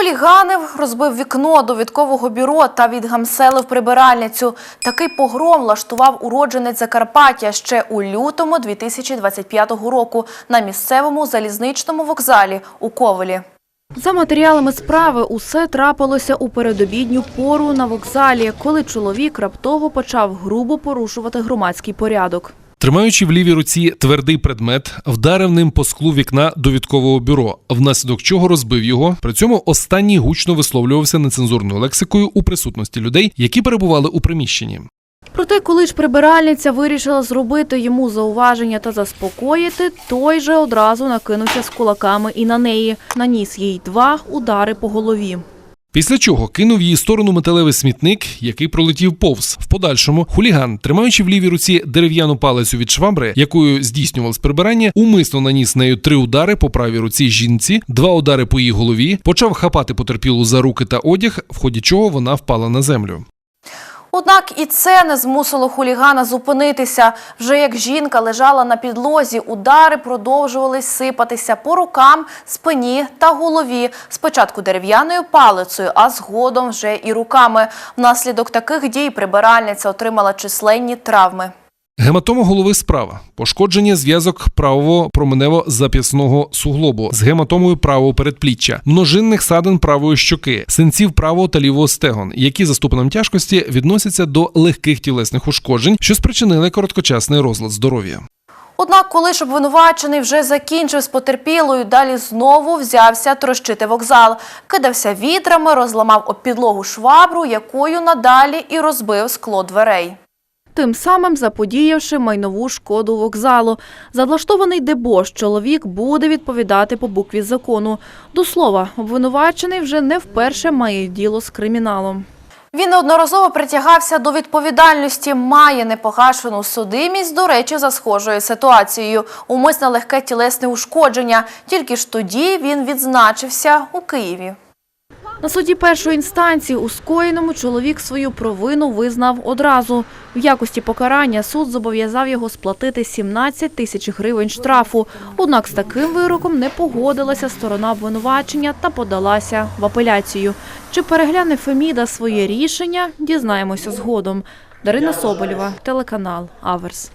Хуліганив, розбив вікно довідкового бюро та відгамселив прибиральницю. Такий погром влаштував уродженець Закарпаття ще у лютому 2025 року на місцевому залізничному вокзалі у Ковелі. За матеріалами справи усе трапилося у передобідню пору на вокзалі, коли чоловік раптово почав грубо порушувати громадський порядок. Тримаючи в лівій руці твердий предмет, вдарив ним по склу вікна довідкового бюро, внаслідок чого розбив його. При цьому останній гучно висловлювався нецензурною лексикою у присутності людей, які перебували у приміщенні. Проте, коли ж прибиральниця вирішила зробити йому зауваження та заспокоїти, той же одразу накинувся з кулаками і на неї. Наніс їй два удари по голові. Після чого кинув її сторону металевий смітник, який пролетів повз. В подальшому хуліган, тримаючи в лівій руці дерев'яну палицю від швабри, якою здійснював прибирання, умисно наніс нею три удари по правій руці жінці, два удари по її голові, почав хапати потерпілу за руки та одяг, в ході чого вона впала на землю. Однак і це не змусило хулігана зупинитися. Вже як жінка лежала на підлозі, удари продовжувались сипатися по рукам, спині та голові. Спочатку дерев'яною палицею, а згодом вже і руками. Внаслідок таких дій прибиральниця отримала численні травми. Гематома голови справа, пошкодження зв'язок правого променево зап'ясного суглобу з гематомою правого передпліччя, множинних садин правої щоки, синців правого та лівого стегон, які за ступенем тяжкості відносяться до легких тілесних ушкоджень, що спричинили короткочасний розлад здоров'я. Однак, коли ж обвинувачений вже закінчив з потерпілою, далі знову взявся трощити вокзал. Кидався вітрами, розламав об підлогу швабру, якою надалі і розбив скло дверей. Тим самим заподіявши майнову шкоду вокзалу. За влаштований дебош чоловік буде відповідати по букві закону. До слова, обвинувачений вже не вперше має діло з криміналом. Він неодноразово притягався до відповідальності, має непогашену судимість, до речі, за схожою ситуацією. Умисне легке тілесне ушкодження. Тільки ж тоді він відзначився у Києві. На суді першої інстанції у скоєному чоловік свою провину визнав одразу. В якості покарання суд зобов'язав його сплатити 17 тисяч гривень штрафу. Однак з таким вироком не погодилася сторона обвинувачення та подалася в апеляцію. Чи перегляне Феміда своє рішення, дізнаємося згодом. Дарина Соболєва, телеканал Аверс.